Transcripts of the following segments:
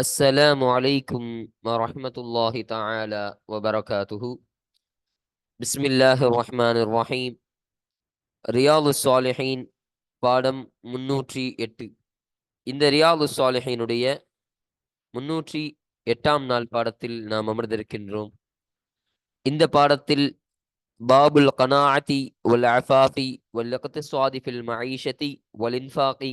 السلام عليكم ورحمة الله تعالى وبركاته بسم الله الرحمن الرحيم ரியாது சாலிஹீன் பாடம் முன்னூற்றி எட்டு இந்த ரியாது சாலிஹீனுடைய முன்னூற்றி எட்டாம் நாள் பாடத்தில் நாம் அமர்ந்திருக்கின்றோம் இந்த பாடத்தில் பாபுல் கனாஅதி வல் அஃபாஃபி வல் இக்திசாதி ஃபில் மஈஷதி வல் இன்ஃபாகி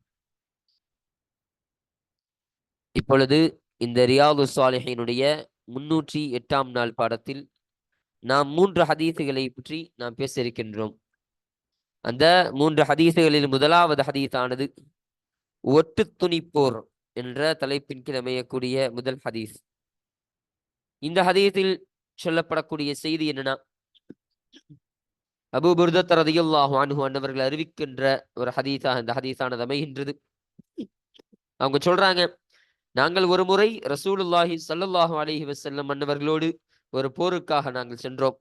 இப்பொழுது இந்த ரியாது சாலிஹினுடைய முன்னூற்றி எட்டாம் நாள் பாடத்தில் நாம் மூன்று ஹதீசுகளை பற்றி நாம் பேச இருக்கின்றோம். அந்த மூன்று ஹதீசுகளில் முதலாவது ஹதீஸானது ஒட்டு துணிப்போர் என்ற தலைப்பின் கீழ் அமையக்கூடிய முதல் ஹதீஸ். இந்த ஹதீஸில் சொல்லப்படக்கூடிய செய்தி என்னன்னா அபு புர்தத் ரதியுல்லாஹு அன்ஹு அன்னவர்கள் அறிவிக்கின்ற ஒரு ஹதீஸா இந்த ஹதீஸானது அமைகின்றது. அவங்க சொல்றாங்க நாங்கள் ஒரு முறை ரசூலுல்லாஹி சல்லுல்லாஹு அலிஹி வசல்லம் அன்னவர்களோடு ஒரு போருக்காக நாங்கள் சென்றோம்.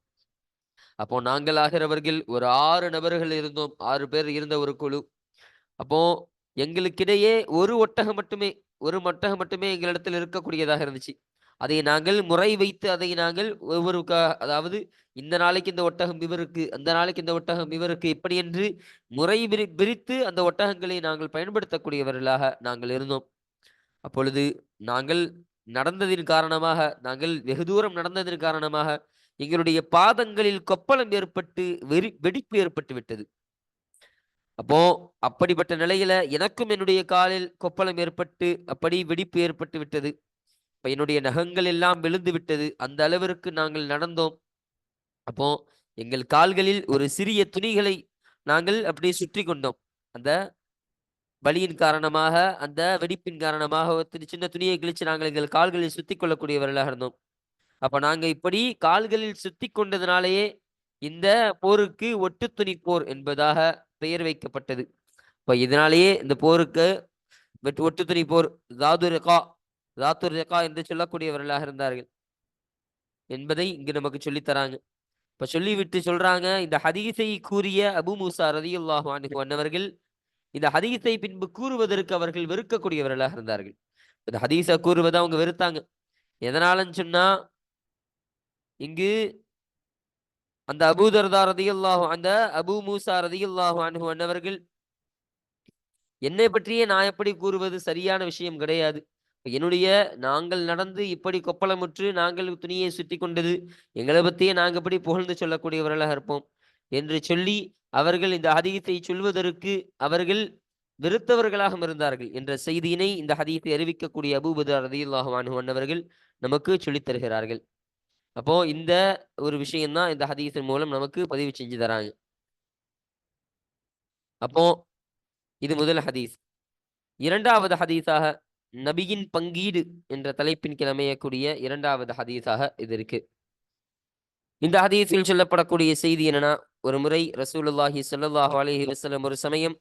அப்போ நாங்கள் ஆகிறவர்கள் ஒரு ஆறு நபர்கள் இருந்தோம். ஆறு பேர் இருந்த ஒரு குழு. அப்போ எங்களுக்கிடையே ஒரு ஒட்டகம் மட்டுமே ஒரு மட்டகம் மட்டுமே எங்களிடத்தில் இருக்கக்கூடியதாக இருந்துச்சு. அதை நாங்கள் முறை வைத்து அதை நாங்கள் ஒவ்வொரு அதாவது இந்த நாளைக்கு இந்த ஒட்டகம் இவருக்கு அந்த நாளைக்கு இந்த ஒட்டகம் இவருக்கு இப்படி என்று முறை பிரி பிரித்து அந்த ஒட்டகங்களை நாங்கள் பயன்படுத்தக்கூடியவர்களாக நாங்கள் இருந்தோம். அப்பொழுது நாங்கள் நடந்ததின் காரணமாக நாங்கள் வெகு தூரம் நடந்ததன் காரணமாக எங்களுடைய பாதங்களில் கொப்பளம் ஏற்பட்டு வெறி வெடிப்பு ஏற்பட்டு விட்டது. அப்போ அப்படிப்பட்ட நிலையில எனக்கும் என்னுடைய காலில் கொப்பளம் ஏற்பட்டு அப்படி வெடிப்பு ஏற்பட்டு விட்டது. இப்ப என்னுடைய நகங்கள் எல்லாம் விழுந்து விட்டது. அந்த அளவிற்கு நாங்கள் நடந்தோம். அப்போ எங்கள் கால்களில் ஒரு சிறிய துணிகளை நாங்கள் அப்படியே சுற்றி கொண்டோம். அந்த வலியின் காரணமாக அந்த வெடிப்பின் காரணமாக ஒரு சின்ன துணியை கிழிச்சு நாங்கள் எங்கள் கால்களில் சுத்தி கொள்ளக்கூடியவர்களாக இருந்தோம். அப்ப நாங்க இப்படி கால்களில் சுத்தி கொண்டதுனாலேயே இந்த போருக்கு ஒட்டு துணி போர் என்பதாக பெயர் வைக்கப்பட்டது. இப்ப இதனாலேயே இந்த போருக்கு ஒட்டு துணி போர் தாது ரெகா தாத்து ரெகா என்று சொல்லக்கூடியவர்களாக இருந்தார்கள். என்பதை இங்கு நமக்கு சொல்லித் தராங்க. இப்ப சொல்லிவிட்டு சொல்றாங்க இந்த ஹதீஸை கூறிய அபு மூசா ரதியுல்லாஹ் அன்ஹு அன்னவர்கள் இந்த ஹதீஸை பின்பு கூறுவதற்கு அவர்கள் வெறுக்கக்கூடியவர்களாக இருந்தார்கள். இந்த ஹதீஸை கூறுவதை அவங்க வெறுத்தாங்க. எதனாலன்னு சொன்னா இங்கு அந்த அபூதர்தா ரதியுல்லாஹு அந்த அபு மூசா ரதியுல்லாஹு அனுகு அன்னவர்கள் என்னை பற்றியே நான் எப்படி கூறுவது சரியான விஷயம் கிடையாது. என்னுடைய நாங்கள் நடந்து இப்படி கொப்பளமுற்று நாங்கள் துணியை சுத்தி கொண்டது எங்களை பற்றியே நாங்கள் எப்படி புகழ்ந்து சொல்லக்கூடியவர்களாக இருப்போம் என்று சொல்லி அவர்கள் இந்த ஹதீத்தை சொல்வதற்கு அவர்கள் வெறுத்தவர்களாக இருந்தார்கள் என்ற செய்தியினை இந்த ஹதீத்தை அறிவிக்கக்கூடிய அபூபதர் ரதியுல்லாஹு நமக்கு சொல்லித் தருகிறார்கள். அப்போ இந்த ஒரு விஷயம்தான் இந்த ஹதீஸின் மூலம் நமக்கு பதிவு செஞ்சு தராங்க. அப்போ இது முதல் ஹதீஸ். இரண்டாவது ஹதீஸாக நபியின் பங்கீடு என்ற தலைப்பின் கிழமையக்கூடிய இரண்டாவது ஹதீஸாக இது இருக்கு. இந்த ஹதீஸில் சொல்லப்படக்கூடிய செய்தி என்னன்னா ஒரு முறை ரசூலுல்லாஹி ஸல்லல்லாஹு அலஹி வசலம் ஒரு சமயம்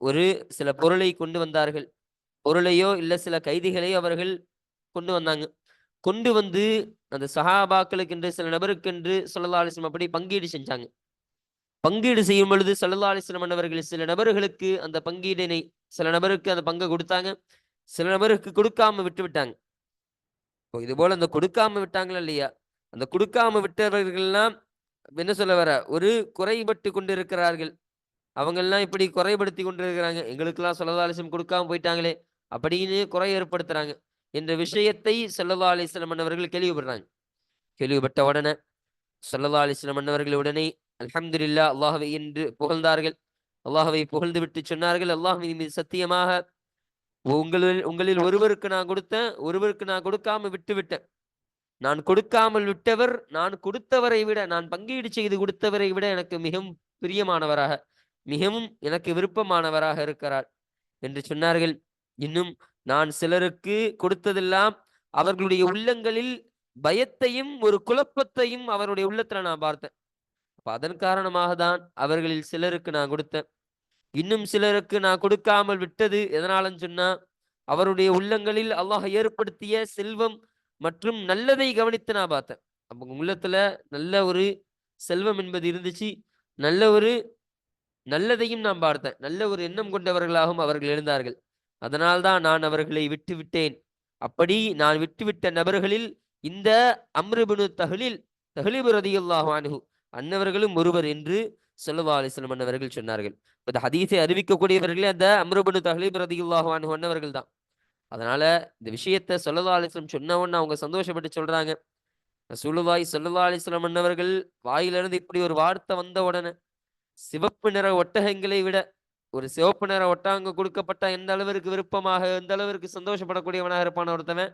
ஒரு சில பொருளை கொண்டு வந்தார்கள். பொருளையோ இல்லை சில கைதிகளையோ அவர்கள் கொண்டு வந்தாங்க. கொண்டு வந்து அந்த சஹாபாக்களுக்கென்று சில நபருக்கென்று ஸல்லல்லாஹு அலைஹி அப்படி பங்கீடு செஞ்சாங்க. பங்கீடு செய்யும் பொழுது ஸல்லல்லாஹு அலிஸ்லம் அவர்கள் சில நபர்களுக்கு அந்த பங்கீடினை சில நபருக்கு அந்த பங்கை கொடுத்தாங்க. சில நபருக்கு கொடுக்காம விட்டு விட்டாங்க. இப்போ இது போல அந்த கொடுக்காம விட்டாங்களா இல்லையா? அந்த கொடுக்காம விட்டவர்கள்லாம் என்ன சொல்ல வர? ஒரு குறைபட்டு கொண்டிருக்கிறார்கள். அவங்கெல்லாம் இப்படி குறைபடுத்தி கொண்டிருக்கிறாங்க. எங்களுக்கெல்லாம் சொல்லதாலிசம் கொடுக்காம போயிட்டாங்களே அப்படின்னு குறை ஏற்படுத்துறாங்க. என்ற விஷயத்தை சல்லல்லா அலிஸ்லாம் கேள்விப்படுறாங்க. கேள்விப்பட்ட உடனே சல்லல்லா அலிஸ்லாம் உடனே அலமதுல்லா அல்லாஹவை என்று புகழ்ந்தார்கள். அல்லாஹவை புகழ்ந்து விட்டு சொன்னார்கள். அல்லாஹவை மீது சத்தியமாக உங்களில் உங்களில் ஒருவருக்கு நான் கொடுத்தேன். ஒருவருக்கு நான் கொடுக்காம விட்டு விட்டேன் நான் கொடுக்காமல் விட்டவர் நான் கொடுத்தவரை விட நான் பங்கீடு செய்து கொடுத்தவரை விட எனக்கு மிகவும் பிரியமானவராக மிகவும் எனக்கு விருப்பமானவராக இருக்கிறார் என்று சொன்னார்கள். இன்னும் நான் சிலருக்கு கொடுத்ததெல்லாம் அவர்களுடைய உள்ளங்களில் பயத்தையும் ஒரு குழப்பத்தையும் அவருடைய உள்ளத்துல நான் பார்த்தேன். அப்ப அதன் காரணமாக தான் அவர்களில் சிலருக்கு நான் கொடுத்தேன். இன்னும் சிலருக்கு நான் கொடுக்காமல் விட்டது எதனாலன்னு சொன்னா அவருடைய உள்ளங்களில் அல்லாஹ் ஏற்படுத்திய செல்வம் மற்றும் நல்லதை கவனித்து நான் பார்த்தேன். அப்போ உள்ளத்துல நல்ல ஒரு செல்வம் என்பது இருந்துச்சு. நல்ல ஒரு நல்லதையும் நான் பார்த்தேன். நல்ல ஒரு எண்ணம் கொண்டவர்களாகவும் அவர்கள் எழுந்தார்கள் அதனால்தான் நான் அவர்களை விட்டு விட்டேன். அப்படி நான் விட்டுவிட்ட நபர்களில் இந்த அம்ருபுனு தஹலில் தஹலிபு ரதியுல்லாஹு அன்ஹு அன்னவர்களும் ஒருவர் என்று சொல்லுவா அலிஸ்லம் அன்னவர்கள் சொன்னார்கள். இந்த ஹதீஸை அறிவிக்கக்கூடியவர்களே அந்த அம்ருபுனு தஹலிபு ரதியுல்லாஹு அன்ஹு அன்னவர்கள் தான். அதனால இந்த விஷயத்த சொல்லதா அலிஸ்லம் சொன்ன அவங்க சந்தோஷப்பட்டு சொல்றாங்க. சுழுவாய் சொல்லதா அலிஸ்லம் அன்னவர்கள் வாயிலிருந்து இப்படி ஒரு வார்த்தை வந்த உடனே சிவப்பு நிற ஒட்டகங்களை விட ஒரு சிவப்பு நிற ஒட்டாங்க கொடுக்கப்பட்ட எந்த அளவிற்கு விருப்பமாக எந்த அளவிற்கு சந்தோஷப்படக்கூடியவனாக இருப்பான ஒருத்தவன்?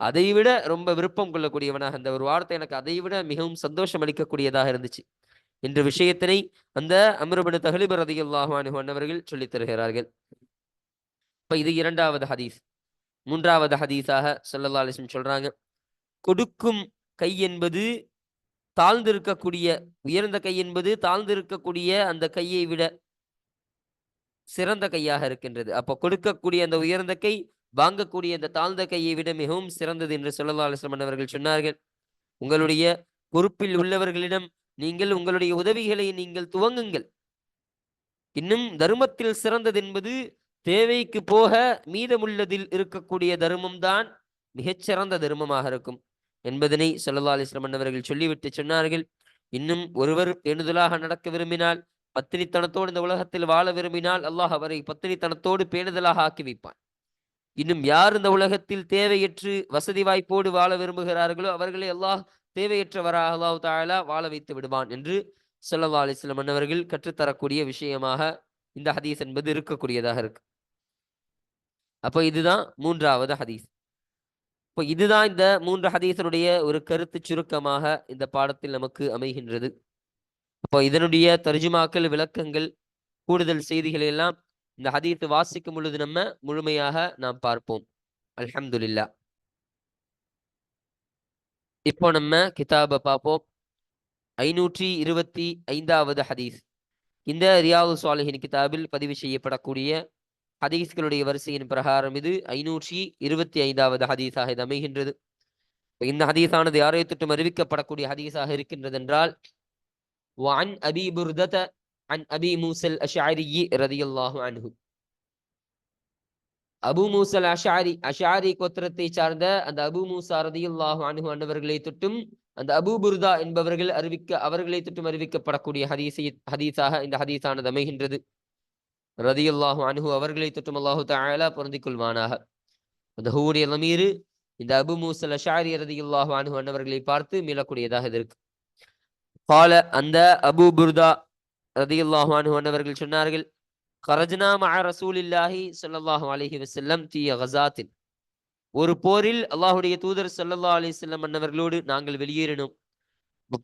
அதை விட ரொம்ப விருப்பம் கொள்ளக்கூடியவனாக அந்த ஒரு வார்த்தை எனக்கு அதை விட மிகவும் சந்தோஷம் அளிக்கக்கூடியதாக இருந்துச்சு. என்ற விஷயத்தினை அந்த அமிர்பனு தகலிபர் ரதியுல்லாஹு அன்ஹு அன்னவர்கள் சொல்லித் தருகிறார்கள். இப்ப இது இரண்டாவது ஹதீஸ். மூன்றாவது ஹதீஸாக ஸல்லல்லாஹு சொல்றாங்க கொடுக்கும் கை என்பது தாழ்ந்திருக்கக்கூடிய உயர்ந்த கை என்பது தாழ்ந்திருக்கக்கூடிய அந்த கையை விட சிறந்த கையாக இருக்கின்றது. அப்போ கொடுக்கக்கூடிய அந்த உயர்ந்த கை வாங்கக்கூடிய அந்த தாழ்ந்த கையை விட மிகவும் சிறந்தது என்று சொல்லல்லா அலிஸ்லாம் அவர்கள் சொன்னார்கள். உங்களுடைய பொறுப்பில் உள்ளவர்களிடம் நீங்கள் உங்களுடைய உதவிகளை நீங்கள் துவங்குங்கள். இன்னும் தர்மத்தில் சிறந்தது என்பது தேவைக்கு போக மீதமுள்ளதில் இருக்கக்கூடிய தர்மம் தான் மிகச்சிறந்த தர்மமாக இருக்கும். என்பதனை சல்லா அலிஸ்லமன் அவர்கள் சொல்லிவிட்டு சொன்னார்கள். இன்னும் ஒருவர் பேணுதலாக நடக்க விரும்பினால் பத்தினித்தனத்தோடு இந்த உலகத்தில் வாழ விரும்பினால் அல்லாஹ் அவரை பத்தினித்தனத்தோடு பேணுதலாக ஆக்கி வைப்பான். இன்னும் யார் இந்த உலகத்தில் தேவையற்று வசதி வாய்ப்போடு வாழ விரும்புகிறார்களோ அவர்களை அல்லாஹ் தேவையற்றவராக அல்லாஹ் தாயலா வாழ வைத்து விடுவான் என்று சொல்லவா அலிஸ்லாம் அவர்கள் கற்றுத்தரக்கூடிய விஷயமாக இந்த ஹதீஸ் என்பது இருக்கக்கூடியதாக இருக்கு. அப்போ இதுதான் மூன்றாவது ஹதீஸ். இப்போ இதுதான் இந்த மூன்று ஹதீசனுடைய ஒரு கருத்து சுருக்கமாக இந்த பாடத்தில் நமக்கு அமைகின்றது. அப்போ இதனுடைய தர்ஜுமாக்கள் விளக்கங்கள் கூடுதல் செய்திகள் எல்லாம் இந்த ஹதீத்து வாசிக்கும் பொழுது நம்ம முழுமையாக நாம் பார்ப்போம். அல்ஹம்துல்லா இப்போ நம்ம கிதாபை பார்ப்போம். ஐநூற்றி இருபத்தி ஐந்தாவது ஹதீஸ். இந்த ரியாவு சாலிஹின் கிதாபில் பதிவு செய்யப்படக்கூடிய ஹதீஸ்களுடைய வரிசையின் பிரகாரம் இது ஐநூற்றி இருபத்தி ஐந்தாவது ஹதீஸாக இது அமைகின்றது இந்த ஹதீஸானது யாரை தொட்டும் அறிவிக்கப்படக்கூடிய ஹதீஸாக இருக்கின்றது என்றால் وعن أبي بردة عن أبي موسى الأشعري رضي الله عنه அபு மூசல் அஷாரி அஷாரி கோத்திரத்தை சார்ந்த அந்த அபு மூசா ரதியுல்லாஹு அன்ஹு அன்னவர்களை தொட்டும் அந்த அபு புர்தா என்பவர்கள் அறிவிக்க அவர்களை தொட்டும் அறிவிக்கப்படக்கூடிய ஹதீஸை ஹதீஸாக இந்த ஹதீஸானது அமைகின்றது ரதியுல்லாஹு அன்ஹு அவர்களை தொட்டும் அல்லாஹு தஆலா பொருந்திக் கொள்வானாக அந்த ஹூரிய லமீரு இந்த அபு மூசல் அஷாரி ரதியுல்லாஹு அன்ஹு அன்னவர்களை பார்த்து மீளக்கூடியதாக இருக்கு. கால அந்த அபு புர்தா ரதியுல்லாஹு அன்ஹு அன்னவர்கள் சொன்னார்கள் கரஜ்னா மஅ ரசூலில்லாஹி ஸல்லல்லாஹு அலஹி வசல்லம் தீய கஸாத்தின் ஒரு போரில் அல்லாஹுடைய தூதர் ஸல்லல்லாஹு அலி செல்லம் அன்னவர்களோடு நாங்கள் வெளியேறினோம்.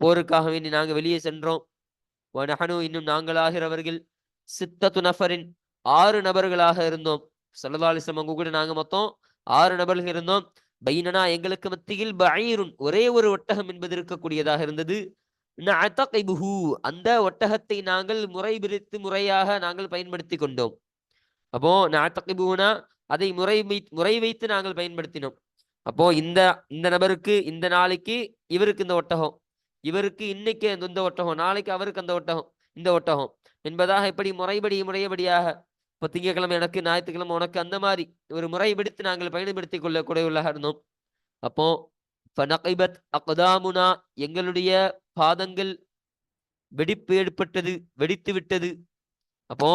போருக்காக வேண்டி நாங்கள் வெளியே சென்றோம். வனஹனு இன்னும் நாங்களாகிறவர்கள் சித்தத்து நஃபரின் ஆறு நபர்களாக இருந்தோம். சல்லதாலிசம் அவங்க கூட நாங்க மொத்தம் ஆறு நபர்கள் இருந்தோம். பைனனா எங்களுக்கு மத்தியில் பயிரும் ஒரே ஒரு ஒட்டகம் என்பது இருக்கக்கூடியதாக இருந்தது. அந்த ஒட்டகத்தை நாங்கள் முறை பிரித்து முறையாக நாங்கள் பயன்படுத்தி கொண்டோம். அப்போ நஅதகிபுனா அதை முறை முறை வைத்து நாங்கள் பயன்படுத்தினோம். அப்போ இந்த இந்த நபருக்கு இந்த நாளைக்கு இவருக்கு இந்த ஒட்டகம். இவருக்கு இன்னைக்கு அந்த இந்த ஒட்டகம். நாளைக்கு அவருக்கு அந்த ஒட்டகம் இந்த ஒட்டகம். என்பதாக இப்படி முறைப்படி முறையபடியாக இப்போ திங்கக்கிழமை எனக்கு ஞாயிற்றுக்கிழமை உனக்கு அந்த மாதிரி ஒரு முறைப்படுத்தி நாங்கள் பயன்படுத்தி கொள்ள கூடியவர்களாக இருந்தோம். அப்போ ஃபனகிபத் அக்தாமுனா எங்களுடைய பாதங்கள் வெடிப்பு ஏற்பட்டது வெடித்து விட்டது. அப்போ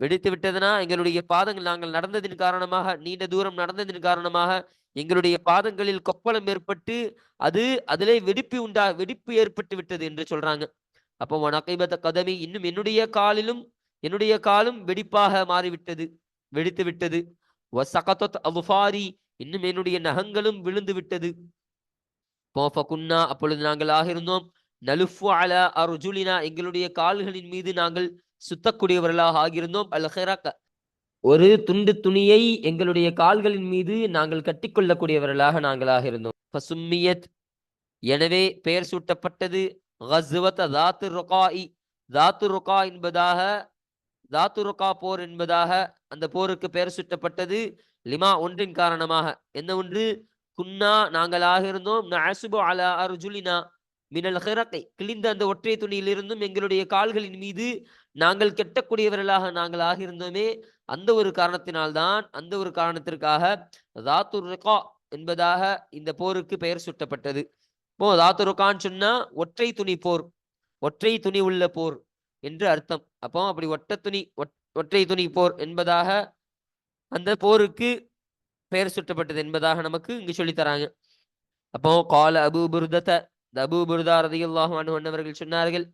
வெடித்து விட்டதுன்னா எங்களுடைய பாதங்கள் நாங்கள் நடந்ததின் காரணமாக நீண்ட தூரம் நடந்ததின் காரணமாக எங்களுடைய பாதங்களில் கொப்பளம் ஏற்பட்டு அது அதிலே வெடிப்பு உண்டா வெடிப்பு ஏற்பட்டு விட்டது என்று சொல்றாங்க. அப்போ வனகைபத்த கதமி இன்னும் என்னுடைய காலிலும் என்னுடைய காலும் வெடிப்பாக மாறிவிட்டது வெடித்து விட்டது. வசகத்தத் அவுஃபாரி இன்னும் என்னுடைய நகங்களும் விழுந்து விட்டது. போஃபகுன்னா அப்பொழுது நாங்கள் ஆகிருந்தோம். நலுஃபு அல அருஜுலினா எங்களுடைய கால்களின் மீது நாங்கள் சுத்தக்கூடியவர்களாக ஆகியிருந்தோம் அல் ஒரு துண்டு துணியை எங்களுடைய கால்களின் மீது நாங்கள் கட்டிக்கொள்ளக்கூடியவர்களாக நாங்களாக இருந்தோம் பசும்மியத் எனவே பெயர் சூட்டப்பட்டது. கஸ்வத் தாத்து ரொகாஇ. தாத்து ரொகா என்பதாக தாத்து ருகா போர் என்பதாக அந்த போருக்கு பெயர் சுட்டப்பட்டது. லிமா ஒன்றின் காரணமாக. என்ன ஒன்று? குன்னா நாங்களாக இருந்தோம். நசுபு அலா அர்ஜுலினா மினல் ஹிரக்கை கிழிந்த அந்த ஒற்றை துணியிலிருந்தும் எங்களுடைய கால்களின் மீது நாங்கள் கெட்டக்கூடியவர்களாக நாங்கள் ஆகியிருந்தோமே அந்த ஒரு காரணத்தினால்தான் அந்த ஒரு காரணத்திற்காக தாத்து ருகா என்பதாக இந்த போருக்கு பெயர் சுட்டப்பட்டது. இப்போ தாத்து ருக்கான்னு சொன்னா ஒற்றை துணி போர் ஒற்றை துணி உள்ள போர் என்று அர்த்தம். அப்போ அப்படி ஒற்றை துணி ஒற்றை துணி போர் என்பதாக அந்த போருக்கு பெயர் சுட்டப்பட்டது என்பதாக நமக்கு இங்கு சொல்லித்தராங்க அப்போ கால அபு புருதத்த அபு புருதா ரதியுல்லாஹு அனு அன்னவர்கள் சொன்னார்கள்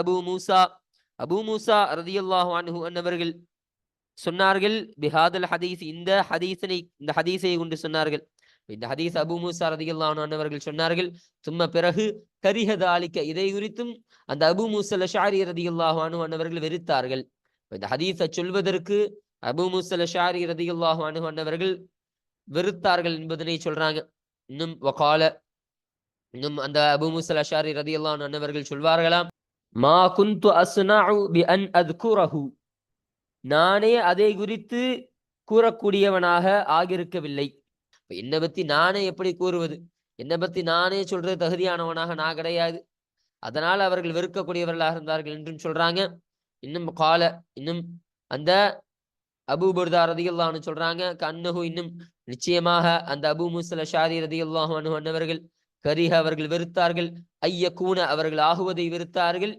அபு மூசா அபு மூசா ரதியுல்லாஹு அனுஹு அன்னவர்கள் சொன்னார்கள் பிஹாதல் ஹதீஸ் இந்த ஹதீசனை இந்த ஹதீஸை கொண்டு சொன்னார்கள். இந்த ஹதீஸ் அபு மூசா ரதியுல்லாஹு அன்னவர்கள் சொன்னார்கள் சும்மா பிறகு கரிஹத அளிக்க இதை குறித்தும் அந்த அபு மூசல் ஷாரி ரதியுல்லாஹு அனு அன்னவர்கள் வெறுத்தார்கள். இந்த ஹதீஸை சொல்வதற்கு அபு மூசல் ஷாரி ரதியுல்லாஹு அனு அன்னவர்கள் வெறுத்தார்கள் என்பதனை சொல்றாங்க. இன்னும் வகால இன்னும் அந்த அபு மூசல் அஷாரி ரதியுல்லாஹு அன்னவர்கள் சொல்வார்களாம் மா குந்து அஸ்னாஉ பி அன் அத்குரஹு. நானே அதை குறித்து கூறக்கூடியவனாக ஆகியிருக்கவில்லை. என்னை பத்தி நானே எப்படி கூறுவது? என்னை பத்தி நானே சொல்றது தகுதியானவனாக நான் கிடையாது. அதனால் அவர்கள் வெறுக்கக்கூடியவர்களாக இருந்தார்கள் என்றும் சொல்றாங்க. இன்னும் கால இன்னும் அந்த அபு புர்தா ரதியுல்லான்னு சொல்றாங்க கண்ணஹு இன்னும் நிச்சயமாக அந்த அபு முசல ஷாரி ரதியுல்லாஹு அன்னவர்கள் கரிஹ அவர்கள் வெறுத்தார்கள். ஐய கூன அவர்கள் ஆகுவதை வெறுத்தார்கள்.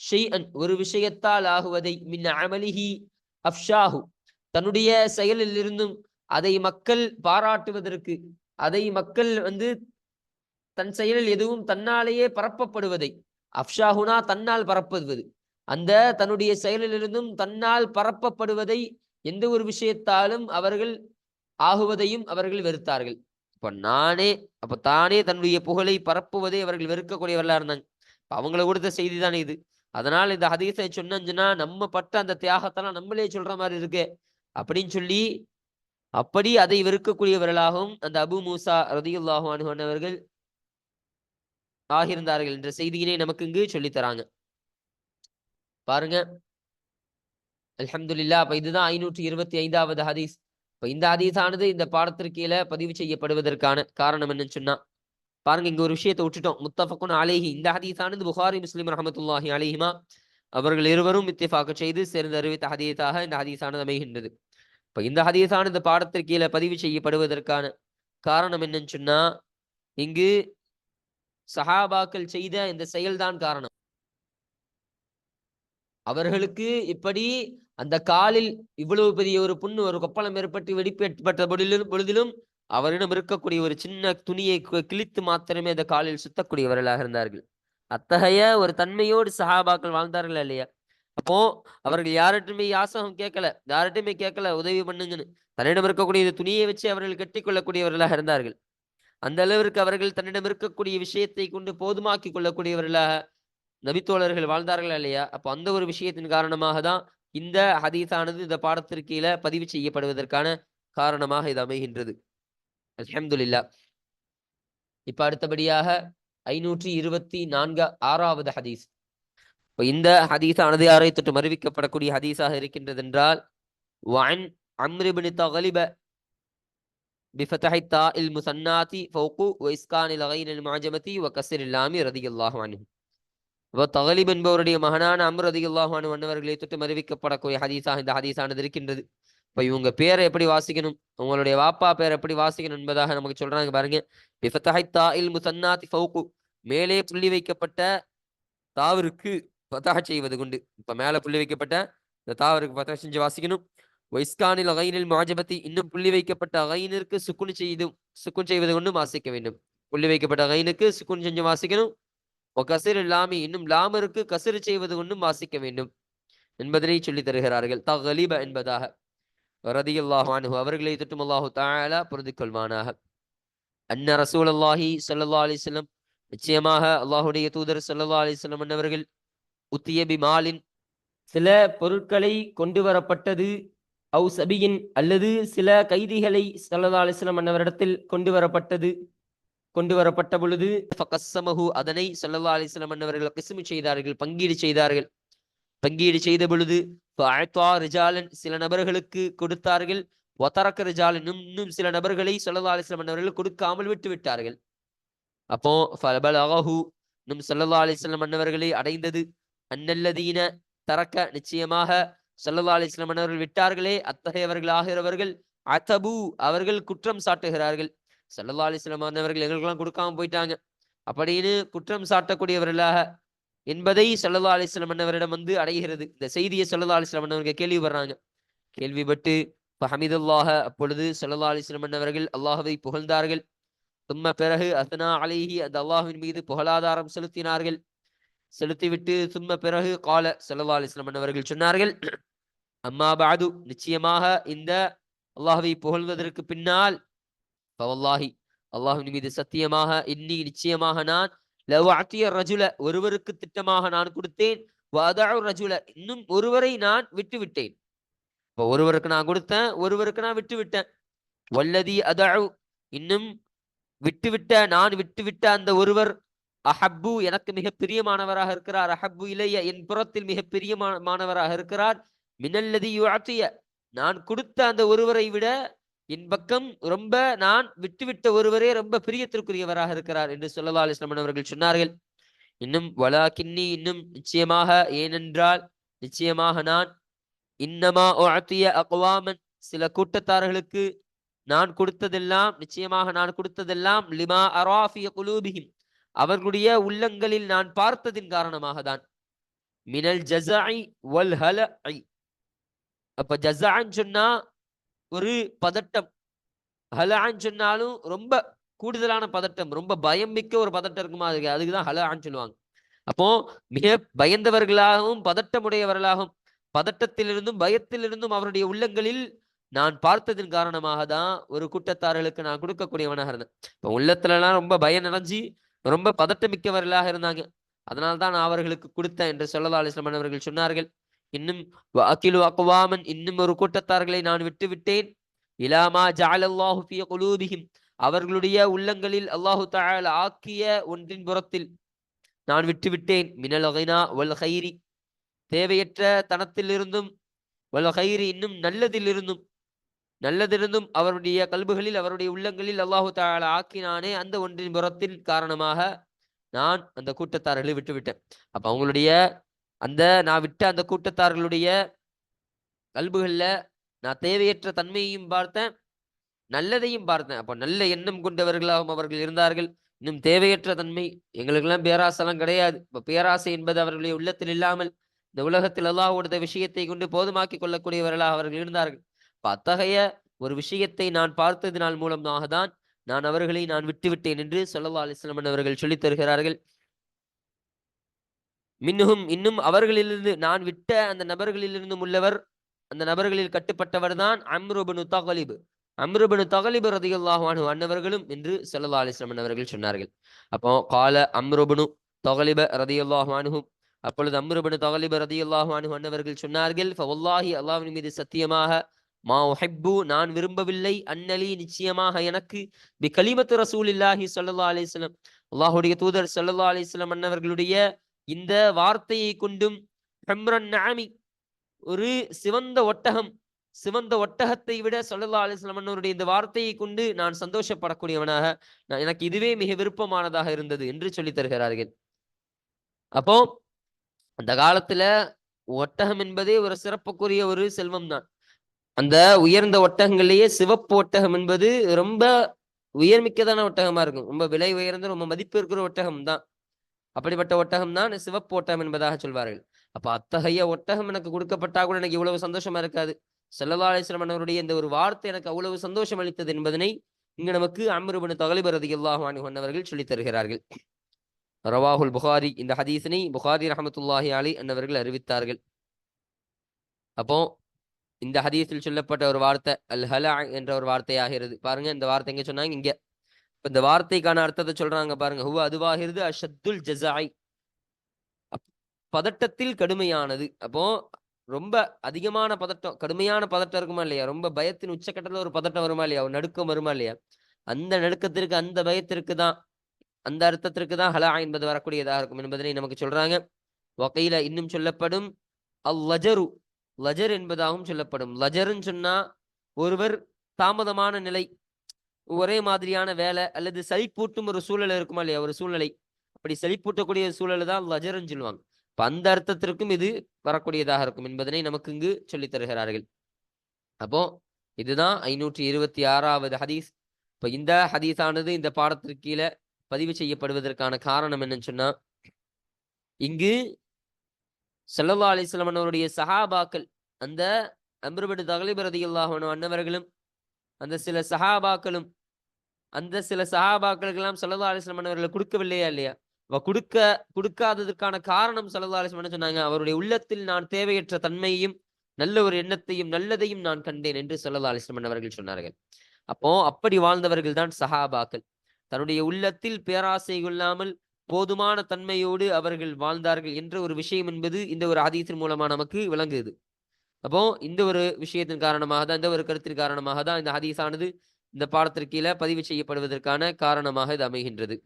ஷெய்அன் ஒரு விஷயத்தால் ஆகுவதை மின் அமலிஹி அப்ஷாஹு தன்னுடைய செயலில் இருந்தும் அதை மக்கள் பாராட்டுவதற்கு அதை மக்கள் வந்து தன் செயலில் எதுவும் தன்னாலேயே பரப்பப்படுவதை அப்ஷாஹுனா தன்னால் பரப்புவது அந்த தன்னுடைய செயலிலிருந்தும் தன்னால் பரப்பப்படுவதை எந்த ஒரு விஷயத்தாலும் அவர்கள் ஆகுவதையும் அவர்கள் வெறுத்தார்கள். இப்ப நானே அப்ப தானே தன்னுடைய புகழை பரப்புவதை அவர்கள் வெறுக்கக்கூடியவர்களா இருந்தாங்க. அவங்கள கொடுத்த செய்தி தானே இது. அதனால் இந்த ஹதீஸை சொன்னா நம்ம பட்ட அந்த தியாகத்தெல்லாம் நம்மளே சொல்ற மாதிரி இருக்கு அப்படின்னு சொல்லி அப்படி அதை வெறுக்கக்கூடியவர்களாகவும் அந்த அபு மூசா ரதியுல்லாஹு அனுகொண்டவர்கள் ஆகியிருந்தார்கள் என்ற செய்தியினை நமக்கு இங்கு சொல்லித்தராங்க. பாருங்க. அலமதுல்லா அப்ப இதுதான் ஐநூற்றி இருபத்தி ஐந்தாவது ஹதீஸ். இப்ப இந்த ஹதீஸானது இந்த பாடத்திற்கீழ பதிவு செய்யப்படுவதற்கான காரணம் என்னன்னு சொன்னா பாருங்க இங்க ஒரு விஷயத்தை விட்டுட்டோம். முத்தஃபக்குன் அலேஹி. இந்த ஹதீஸானது புகாரி முஸ்லிம் ரஹமத்துல்லாஹி அலிஹிமா அவர்கள் இருவரும் இத்திஃபாக்க செய்து சேர்ந்து அறிவித்த ஹதீஸாக இந்த ஹதீஸானது அமைகின்றது. இப்ப இந்த ஹதீஸான இந்த பாடத்திற்கு கீழே பதிவு செய்யப்படுவதற்கான காரணம் என்னன்னு சொன்னா இங்கு சஹாபாக்கள் செய்த இந்த செயல்தான் காரணம். அவர்களுக்கு இப்படி அந்த காலில் இவ்வளவு பெரிய ஒரு புண்ணு ஒரு கொப்பளம் ஏற்பட்டு வெடிப்பு ஏற்பட்ட பொழுதிலும் பொழுதிலும் அவரிடம் இருக்கக்கூடிய ஒரு சின்ன துணியை கிழித்து மாத்திரமே அந்த காலில் சுத்தக்கூடியவர்களாக இருந்தார்கள். அத்தகைய ஒரு தன்மையோடு சஹாபாக்கள் வாழ்ந்தார்கள் இல்லையா? அப்போ அவர்கள் யார்கிட்டுமே யாசகம் கேட்கல யார்கிட்டயுமே கேட்கல உதவி பண்ணுங்கன்னு. தன்னிடம் இருக்கக்கூடிய இந்த துணியை வச்சு அவர்கள் கட்டிக்கொள்ளக்கூடியவர்களாக இருந்தார்கள். அந்த அளவிற்கு அவர்கள் தன்னிடம் இருக்கக்கூடிய விஷயத்தை கொண்டு போதுமாக்கி கொள்ளக்கூடியவர்களாக நபித்தோழர்கள் வாழ்ந்தார்கள் இல்லையா? அப்போ அந்த ஒரு விஷயத்தின் காரணமாக தான் இந்த ஹதீஸானது இந்த பாடத்திற்கீழ பதிவு செய்யப்படுவதற்கான காரணமாக இது அமைகின்றது. அலமதுல்லா இப்ப அடுத்தபடியாக ஐநூற்றி இருபத்தி நான்கு ஆறாவது ஹதீஸ். இப்போ இந்த ஹதீஸானது யாரை தொட்டு மறுவிக்கப்படக்கூடிய ஹதீஸாக இருக்கின்றது என்றால் وعن عمرو بن تغلب بفتح التاء المثنات فوق وإسكان الغين المعجمة وكسر اللام رضي الله عنه தகலிப் என்பவருடைய மகனான அம்ரு அதிகல்லாஹானு அன்னவர்களை தொட்டு அறிவிக்கப்படக்கூடிய ஹதீஸாக இந்த ஹதீஸானது இருக்கின்றது இப்ப இவங்க பேரை எப்படி வாசிக்கணும் உங்களுடைய வாப்பா பேர் எப்படி வாசிக்கணும் என்பதாக நமக்கு சொல்றாங்க பாருங்க மேலே புள்ளி வைக்கப்பட்ட தாவிற்கு பதாக செய்வது கொண்டு இப்ப மேல புள்ளி வைக்கப்பட்ட இந்த தாவருக்கு பார்த்தா செஞ்சு வாசிக்கணும். வைஸ்கானில் அகைனில் மாஜபத்தி இன்னும் புள்ளி வைக்கப்பட்ட அகைனிற்கு சுக்குன் செய்தும் சுக்குன் செய்வது கொண்டும் வாசிக்க வேண்டும். புள்ளி வைக்கப்பட்ட அகைனுக்கு சுக்குன் செஞ்சு வாசிக்கணும். ஒ கசிர் லாமி இன்னும் லாமருக்கு கசிறு செய்வது கொண்டும் வாசிக்க வேண்டும். என்பதனை சொல்லி தருகிறார்கள். தகலீப என்பதாக. ரதியல்லாஹு அன்ஹு அவர்களை தொட்டும் அல்லாஹு தாயாலா புரிந்து கொள்வானாக அன்ன ரசூல் அல்லாஹி சல்லா அலிஸ்லம் நிச்சயமாக அல்லாஹுடைய தூதர் சல்லா அலிஸ்லம் அன்னவர்கள் உத்திய பிமாலின் சில பொருட்களை கொண்டு வரப்பட்டது அவு சபியின் அல்லது சில கைதிகளை சல்லா அலிஸ்லாம் அன்னவரிடத்தில் கொண்டு வரப்பட்டது. கொண்டு வரப்பட்ட பொழுது ஃபகஸ்ஸமஹு அதனை ஸல்லல்லாஹு அலைஹி வஸல்லம் அன்னவர்கள் கிஸ்மு செய்தார்கள் பங்கீடு செய்தார்கள். பங்கீடு செய்த பொழுது ரிஜாலன் சில நபர்களுக்கு கொடுத்தார்கள். வதரக்க ரிஜாலன் இன்னும் சில நபர்களை ஸல்லல்லாஹு அலைஹி வஸல்லம் அன்னவர்கள் கொடுக்காமல் விட்டு விட்டார்கள். அப்போ ஃபபலகஹு இன்னும் ஸல்லல்லாஹு அலைஹி வஸல்லம் அன்னவர்களை அடைந்தது. அன்னல்லதீன தரக்க நிச்சயமாக ஸல்லல்லாஹு அலிஸ்லாம் அவர்கள் விட்டார்களே அத்தகையவர்கள் ஆகிறவர்கள் அத்தபு அவர்கள் குற்றம் சாட்டுகிறார்கள். ஸல்லல்லாஹு அலிஸ்லாம் அவர்கள் எங்களுக்கெல்லாம் கொடுக்காம போயிட்டாங்க. அப்படின்னு குற்றம் சாட்டக்கூடியவர்களாக என்பதை ஸல்லல்லாஹு அலிஸ்லாம் அண்ணவரிடம் வந்து அடைகிறது. இந்த செய்தியை ஸல்லல்லாஹு அலிஸ்லாம் அண்ணவர்கள் கேள்விப்படுறாங்க. கேள்விப்பட்டு ஹமீதுல்லாஹ அப்பொழுது ஸல்லல்லாஹு அலிஸ்லாம் அண்ணவர்கள் அன்னவர்கள் புகழ்ந்தார்கள். தும்ம பிறகு அசனா அலைஹி அந்த அல்லாஹுவின் மீது புகழாதாரம் செலுத்தினார்கள். செலுத்திவிட்டு சும்ம பிறகு கால ஸல்லல்லாஹு அலிஸ்லாம் அவர்கள் சொன்னார்கள் அம்மா பாது நிச்சயமாக இந்த அல்லாஹுவை புகழ்வதற்கு பின்னால் பவல்லாஹி அல்லாஹின் மீது சத்தியமாக இன்னி நிச்சயமாக நான் லவாத்திய ரஜுல ஒருவருக்கு திட்டமாக நான் கொடுத்தேன் ரஜுல இன்னும் ஒருவரை நான் விட்டு விட்டேன் இப்போ ஒருவருக்கு நான் கொடுத்தேன் ஒருவருக்கு நான் விட்டு விட்டேன் வல்லதி அதஉ இன்னும் விட்டுவிட்ட நான் விட்டுவிட்ட அந்த ஒருவர் அஹப்பு எனக்கு மிக பிரியமானவராக இருக்கிறார். அஹப்பு இலைய என் புறத்தில் மிக பிரியமானவராக இருக்கிறார். மினல்லதி யுஅத்திய. நான் கொடுத்த அந்த ஒருவரை விட என் பக்கம் ரொம்ப நான் விட்டுவிட்ட ஒருவரே ரொம்ப பிரியத்திற்குரியவராக இருக்கிறார் என்று சொல்லலா அலிஸ்லாமன் அவர்கள் சொன்னார்கள். இன்னும் வலா கிண்ணி இன்னும் நிச்சயமாக ஏனென்றால் நிச்சயமாக நான் இன்னமா உஅத்திய அக்வாமன். சில கூட்டத்தார்களுக்கு நான் கொடுத்ததெல்லாம் நிச்சயமாக நான் கொடுத்ததெல்லாம் லிமா அராஃபிய குலூபிகின் அவர்களுடைய உள்ளங்களில் நான் பார்த்ததின் காரணமாக தான் மினல் ஜசாய் வல் ஹல ஐ அப்ப ஜசான்னு சொன்னா ஒரு பதட்டம். ஹலான்னு சொன்னாலும் ரொம்ப கூடுதலான பதட்டம் ரொம்ப பயம் மிக்க ஒரு பதட்டம் இருக்குமா? அதுக்கு அதுக்குதான் ஹலான்னு சொல்லுவாங்க. அப்போ மிக பயந்தவர்களாகவும் பதட்டமுடையவர்களாகவும் பதட்டத்திலிருந்தும் பயத்திலிருந்தும் அவருடைய உள்ளங்களில் நான் பார்த்ததின் காரணமாக தான் ஒரு கூட்டத்தார்களுக்கு நான் கொடுக்கக்கூடியவனாக இருந்தேன். இப்போ உள்ளத்துல எல்லாம் ரொம்ப பயம் நினைஞ்சு ரொம்ப பதட்டமிக்கவர்களாக இருந்தாங்க. அதனால்தான் நான் அவர்களுக்கு கொடுத்தேன் என்று சொல்லலா அலிஸ்லமன் அவர்கள் சொன்னார்கள். இன்னும் அகிலு அக்வாமன் இன்னும் ஒரு கூட்டத்தார்களை நான் விட்டு விட்டேன். இலாமா ஜாலல்லாஹு ஃபிய குலூபிஹிம் அவர்களுடைய உள்ளங்களில் அல்லாஹு தாயால் ஆக்கிய ஒன்றின் புறத்தில் நான் விட்டுவிட்டேன் மினல் வல் ஹைரி தேவையற்ற தனத்திலிருந்தும் வல் ஹைரி இன்னும் நல்லதிலிருந்தும் நல்லதிருந்தும் அவருடைய கல்புகளில் அவருடைய உள்ளங்களில் அல்லாஹு தாலா ஆக்கினானே அந்த ஒன்றின் புறத்தின் காரணமாக நான் அந்த கூட்டத்தார்களை விட்டுவிட்டேன். அப்ப அவங்களுடைய அந்த நான் விட்ட அந்த கூட்டத்தார்களுடைய கல்புகளில் நான் தேவையற்ற தன்மையையும் பார்த்தேன் நல்லதையும் பார்த்தேன். அப்போ நல்ல எண்ணம் கொண்டவர்களாகவும் அவர்கள் இருந்தார்கள். இன்னும் தேவையற்ற தன்மை எங்களுக்கெல்லாம் பேராசெல்லாம் கிடையாது. இப்போ பேராசை என்பது அவர்களுடைய உள்ளத்தில் இல்லாமல் இந்த உலகத்தில் அல்லாஹ் கொடுத்த விஷயத்தை கொண்டு போதுமாக்கி கொள்ளக்கூடியவர்களாக அவர்கள் இருந்தார்கள். அப்ப அத்தகைய ஒரு விஷயத்தை நான் பார்த்ததினால் மூலமாக தான் நான் அவர்களை நான் விட்டு விட்டேன் என்று சொல்லல்லா அலிஸ்லமன் அவர்கள் சொல்லித் தருகிறார்கள். மின்னும் இன்னும் அவர்களிலிருந்து நான் விட்ட அந்த நபர்களிலிருந்தும் உள்ளவர் அந்த நபர்களில் கட்டுப்பட்டவர் தான் அம்ருபனு தகலிபு அம்ருபனு தகலிபு ரதியுல்லாஹானு அன்னவர்களும் என்று சொல்லல்லா அலிஸ்லமன் அவர்கள் சொன்னார்கள். அப்போ கால அம்ருபனு தகலிப ரதியுல்லாஹானுகும் அப்பொழுது அம்ருபனு தகலிப ரதியுல்லாஹானு அன்னவர்கள் சொன்னார்கள் ஃபவுல்லாஹி அல்லாஹ்வின் மீது சத்தியமாக மா உஹிப்பு நான் விரும்பவில்லை அன்னலி நிச்சயமாக எனக்கு. பி கலிமத்து ரசூல் இல்லாஹி அலைஹி அலிஸ்லம் அல்லாஹுடைய தூதர் ஸல்லல்லாஹு அலிஸ்லம் வஸல்லம் அன்னவர்களுடைய இந்த வார்த்தையை கொண்டும் ஹம்ரன் நாமி ஒரு சிவந்த ஒட்டகம் சிவந்த ஒட்டகத்தை விட ஸல்லல்லாஹு அலைஹி வஸல்லம் அன்னவருடைய இந்த வார்த்தையை கொண்டு நான் சந்தோஷப்படக்கூடியவனாக நான் எனக்கு இதுவே மிக விருப்பமானதாக இருந்தது என்று சொல்லித் தருகிறார்கள். அப்போ அந்த காலத்துல ஒட்டகம் என்பதே ஒரு சிறப்புக்குரிய ஒரு செல்வம் தான் அந்த உயர்ந்த ஒட்டகங்கள்லயே சிவப்பு ஒட்டகம் என்பது ரொம்ப உயர்மிக்கதான ஒட்டகமா இருக்கும். ரொம்ப விலை உயர்ந்த ரொம்ப மதிப்பு இருக்கிற ஒட்டகம் தான் அப்படிப்பட்ட ஒட்டகம் தான் சிவப்பு ஒட்டகம் என்பதாக சொல்வார்கள். அப்ப அத்தகைய ஒட்டகம் எனக்கு கொடுக்கப்பட்டா கூட எனக்கு இவ்வளவு சந்தோஷமா இருக்காது. ஸல்லல்லாஹு அவருடைய இந்த ஒரு வார்த்தை எனக்கு அவ்வளவு சந்தோஷம் அளித்தது என்பதனை இங்கு நமக்கு அம்ருபின் தகலிபர் ரதியல்லாஹு அவர்கள் சொல்லித் தருகிறார்கள். ரவாஹுல் புகாரி இந்த ஹதீஸினை புகாரி ரஹமத்துல்லாஹி அலி அன்னவர்கள் அறிவித்தார்கள். அப்போ இந்த ஹதீஸில் சொல்லப்பட்ட ஒரு வார்த்தை அல் ஹலா என்ற ஒரு வார்த்தையாகிறது. பாருங்க இந்த வார்த்தை எங்க சொன்னாங்க? இங்க. இப்ப இந்த வார்த்தைக்கான அர்த்தத்தை சொல்றாங்க பாருங்க. ஹுவ அதுவாகிறது அஷத்துல் ஜசாய் பதட்டத்தில் கடுமையானது. அப்போ ரொம்ப அதிகமான பதட்டம் கடுமையான பதட்டம் இருக்குமா இல்லையா? ரொம்ப பயத்தின் உச்சக்கட்டத்தில் ஒரு பதட்டம் வருமா இல்லையா? ஒரு நடுக்கம் வருமா இல்லையா? அந்த நடுக்கத்திற்கு அந்த பயத்திற்கு தான் அந்த அர்த்தத்திற்கு தான் ஹலா என்பது வரக்கூடியதாக இருக்கும் என்பதனை நமக்கு சொல்றாங்க. வகையில இன்னும் சொல்லப்படும் அவ்வஜரு லஜர் என்பதாகவும் சொல்லப்படும். லஜருன்னு சொன்னா ஒருவர் தாமதமான நிலை ஒரே மாதிரியான வேலை அல்லது சளிப்பூட்டும் ஒரு சூழல் இருக்குமா இல்லையா? ஒரு சூழ்நிலை. அப்படி சளிப்பூட்டக்கூடிய சூழல் தான் லஜருன்னு சொல்லுவாங்க. இப்ப அந்த அர்த்தத்திற்கும் இது வரக்கூடியதாக இருக்கும் என்பதனை நமக்கு இங்கு சொல்லித் தருகிறார்கள். அப்போ இதுதான் ஐநூற்றி இருபத்தி ஆறாவது ஹதீஸ். இப்ப இந்த ஹதீஸானது இந்த பாடத்திற்கு கீழே பதிவு செய்யப்படுவதற்கான காரணம் என்னன்னு சொன்னா இங்கு செல்லல்லா அலிஸ்லாமன் அவருடைய சஹாபாக்கள் அந்த அம்ருபடு தகலிப் ரதியல்லாஹு அன்னவர்களும் அந்த சில சஹாபாக்களும் அந்த சில சஹாபாக்களுக்கெல்லாம் ஸல்லல்லாஹு அலிஸ்லாமன் அவர்களை கொடுக்கவில்லையா இல்லையா? அவ கொடுக்க கொடுக்காததற்கான காரணம் ஸல்லல்லாஹு அலிஸ்லாமன் சொன்னாங்க? அவருடைய உள்ளத்தில் நான் தேவையற்ற தன்மையையும் நல்ல ஒரு எண்ணத்தையும் நல்லதையும் நான் கண்டேன் என்று ஸல்லல்லாஹு அலிஸ்லாமன் அவர்கள் சொன்னார்கள். அப்போ அப்படி வாழ்ந்தவர்கள் தான் சஹாபாக்கள். தன்னுடைய உள்ளத்தில் பேராசை கொள்ளாமல் போதுமான தன்மையோடு அவர்கள் வாழ்ந்தார்கள் என்ற ஒரு விஷயம் என்பது இந்த ஒரு ஹதீஸின் மூலமா நமக்கு விளங்குது. அப்போ இந்த ஒரு விஷயத்தின் காரணமாக தான் இந்த ஒரு கருத்தின் காரணமாக தான் இந்த ஹதீஸானது இந்த பாடத்திற்கு கீழே பதிவு செய்யப்படுவதற்கான காரணமாக இது அமைகின்றது.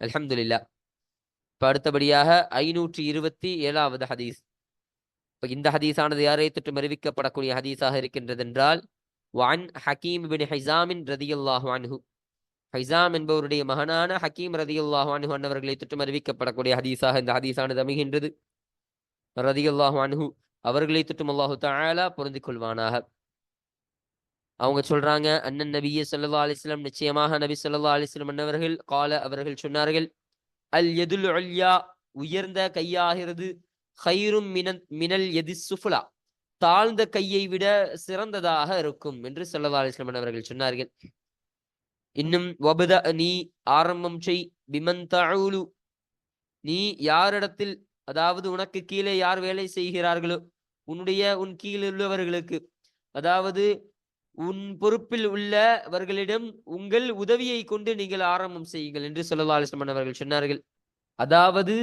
அலமதுல்லா இப்ப அடுத்தபடியாக ஐநூற்றி இருபத்தி ஏழாவது ஹதீஸ். இப்ப இந்த ஹதீஸானது யாரை தொற்றும் அறிவிக்கப்படக்கூடிய ஹதீஸாக இருக்கின்றது என்றால் வான் ஹக்கீம் பின் ஹைசாமின் ரதியுல்லாஹ் அன்ஹு. ஹைசாம் என்பவருடைய மகனான ஹக்கீம் ரதியுல்லாஹு அனுஹு அன்னவர்களை தொற்றும் அறிவிக்கப்படக்கூடிய ஹதீஸாக இந்த ஹதீஸானது அமைகின்றது. ரதியுல்லாஹு அனுஹு அவர்களை தொற்றும் அல்லாஹு தஆலா பொருந்திக் கொள்வானாக. அவங்க சொல்றாங்க அண்ணன் நபிய சல்லா அலிஸ்லாம் நிச்சயமாக நபி சொல்லா அலிஸ்லாம் அன்னவர்கள் கால அவர்கள் சொன்னார்கள் அல் எதுல் அல்யா உயர்ந்த கையாகிறது ஹைரும் மினன் மினல் எதி சுஃபுலா தாழ்ந்த கையை விட சிறந்ததாக இருக்கும் என்று சொல்லா அலிஸ்லாம் வஸல்லம் அவர்கள் சொன்னார்கள். இன்னும் வபத நீ ஆரம்பம் செய் பிமன் நீ யாரிடத்தில் அதாவது உனக்கு கீழே யார் வேலை செய்கிறார்களோ உன்னுடைய உன் கீழ் உள்ளவர்களுக்கு அதாவது உன் பொறுப்பில் உள்ளவர்களிடம் உங்கள் உதவியை கொண்டு நீங்கள் ஆரம்பம் செய்யுங்கள் என்று ஸல்லல்லாஹு அலைஹி அவர்கள் சொன்னார்கள். அதாவது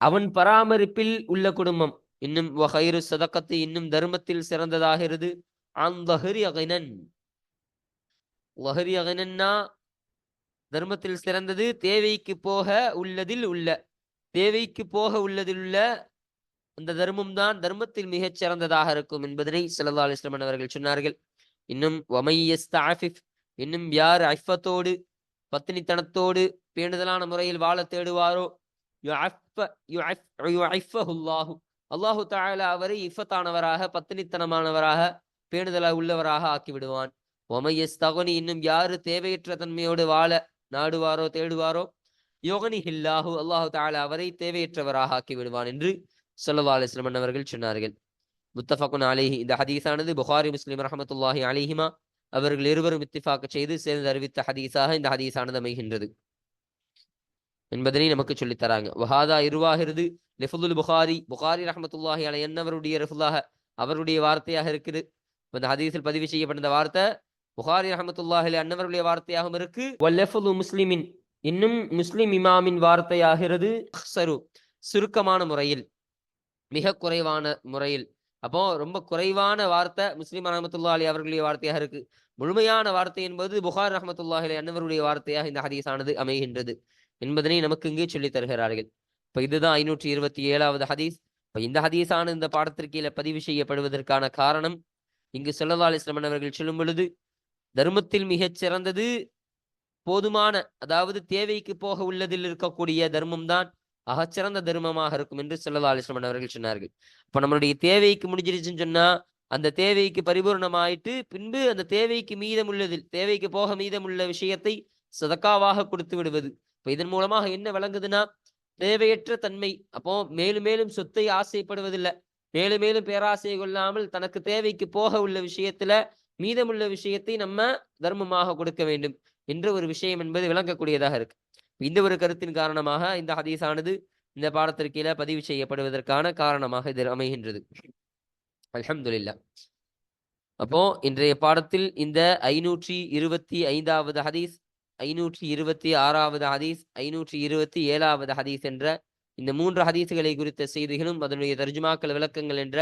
அவன் பராமரிப்பில் உள்ள குடும்பம். இன்னும் வகைரு சதக்கத்து இன்னும் தர்மத்தில் சிறந்ததாகிறது. அந்தஹரி அகைனன் வஹரி அகனன்னா தர்மத்தில் சிறந்தது தேவைக்கு போக உள்ளதில் உள்ள. தேவைக்கு போக உள்ளதில் உள்ள அந்த தர்மம் தான் தர்மத்தில் மிகச் சிறந்ததாக இருக்கும் என்பதனை சிலதா அலிஸ்லமன் அவர்கள் சொன்னார்கள். இன்னும் வமையஸ்தாஃபிஃப் இன்னும் யார் ஐஃபத்தோடு பத்தினித்தனத்தோடு பேணுதலான முறையில் வாழ தேடுவாரோ? அல்லாஹு தஆலா அவரை இஃபத்தானவராக பத்தினித்தனமானவராக பேணுதலா உள்ளவராக ஆக்கிவிடுவான் ஒமையஸ் தகுனி இன்னும் யாரு தேவையற்ற தன்மையோடு வாழ நாடுவாரோ தேடுவாரோ? யோகனி ஹில்லாஹு அல்லாஹு தாலா அவரை தேவையற்றவராக ஆக்கி விடுவான் என்று ஸல்லல்லாஹு அலைஹி அவர்கள் சொன்னார்கள். முத்தஃபகுன் அலிஹி இந்த ஹதீஸானது புகாரி முஸ்லிம் ரஹமத்துல்லாஹி அலிஹிமா அவர்கள் இருவரும் இத்திஃபாக்க செய்து சேர்ந்து அறிவித்த ஹதீஸாக இந்த ஹதீஸானது அமைகின்றது. என்பதனை நமக்கு சொல்லித் தராங்க. வஹாதா இருவாகிறது. லிஃபுல் புகாரி புகாரி ரஹமத்துல்லாஹி அலை என்னவருடைய ரஃபுல்லாக அவருடைய வார்த்தையாக இருக்குது. இந்த ஹதீஸில் பதிவு செய்யப்பட்ட வார்த்தை புகாரி ரஹமத்துல்லாஹி அன்னவர்களுடைய அன்னவருடைய வார்த்தையாகவும் இருக்கு. வல்லஃபுல் முஸ்லிமின் இன்னும் முஸ்லிம் இமாமின் வார்த்தையாகிறது சரு சுருக்கமான முறையில் மிக குறைவான முறையில். அப்போ ரொம்ப குறைவான வார்த்தை முஸ்லிம் ரஹமத்துல்லா அலி அவர்களுடைய வார்த்தையாக இருக்கு. முழுமையான வார்த்தை என்பது புகார் ரஹமத்துல்லாஹி அலி அன்னவருடைய வார்த்தையாக இந்த ஹதீஸானது அமைகின்றது என்பதனை நமக்கு இங்கே சொல்லித் தருகிறார்கள். இப்ப இதுதான் ஐநூற்றி இருபத்தி ஏழாவது ஹதீஸ். இப்ப இந்த ஹதீஸான இந்த பாடத்திற்கீழ பதிவு செய்யப்படுவதற்கான காரணம். இங்கு ஸல்லல்லாஹு அலிஸ்லமன் அவர்கள் சொல்லும் பொழுது தர்மத்தில் மிகச் சிறந்தது போதுமான அதாவது தேவைக்கு போக உள்ளதில் இருக்கக்கூடிய தர்மம் தான் அகச்சிறந்த தர்மமாக இருக்கும் என்று ஸல்லல்லாஹு அவர்கள் சொன்னார்கள். அப்ப நம்மளுடைய தேவைக்கு முடிஞ்சிருச்சுன்னு சொன்னா அந்த தேவைக்கு பரிபூர்ணமாயிட்டு பின்பு அந்த தேவைக்கு மீதம் உள்ளதில் தேவைக்கு போக மீதம் உள்ள விஷயத்தை சதக்காவாக கொடுத்து விடுவது. இப்ப இதன் மூலமாக என்ன விளங்குதுன்னா தேவையற்ற தன்மை. அப்போ மேலும் மேலும் சொத்தை ஆசைப்படுவதில்லை. மேலும் மேலும் பேராசை கொள்ளாமல் தனக்கு தேவைக்கு போக உள்ள விஷயத்துல மீதமுள்ள விஷயத்தை நம்ம தர்மமாக கொடுக்க வேண்டும் என்ற ஒரு விஷயம் என்பது விளங்கக்கூடியதாக இருக்கு. இந்த ஒரு கருத்தின் காரணமாக இந்த ஹதீஸானது இந்த பாடத்திற்கீழ பதிவு செய்யப்படுவதற்கான காரணமாக இது அமைகின்றது. அலமதுல்லா அப்போ இன்றைய பாடத்தில் இந்த ஐநூற்றி இருபத்தி ஐந்தாவது ஹதீஸ் ஐநூற்றி இருபத்தி ஆறாவது ஹதீஸ் ஐநூற்றி இருபத்தி ஏழாவது ஹதீஸ் என்ற இந்த மூன்று ஹதீஸுகளை குறித்த செய்திகளும் அதனுடைய தர்ஜுமாக்கள் விளக்கங்கள் என்ற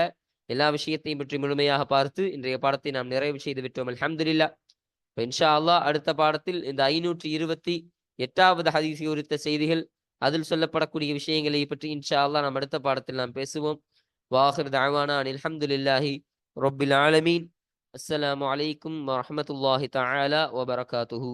எல்லா விஷயத்தையும் பற்றி முழுமையாக பார்த்து இன்றைய பாடத்தை நாம் நிறைவு செய்து விட்டோம். அலமதுல்லா இப்போ இன்ஷா அல்லாஹ் அடுத்த பாடத்தில் இந்த ஐநூற்றி இருபத்தி எட்டாவது ஹதீஸ் குறித்த செய்திகள் அதில் சொல்லப்படக்கூடிய விஷயங்களை பற்றி இன்ஷா அல்லாஹ் நாம் அடுத்த பாடத்தில் நாம் பேசுவோம். வாஹிர் தாவானா அனில் அஹமதுல்லாஹி ரொபில் ஆலமீன். அஸ்லாம் அலைக்கும் வரமத்துல்லாஹி தாலா வபரகாத்துஹூ.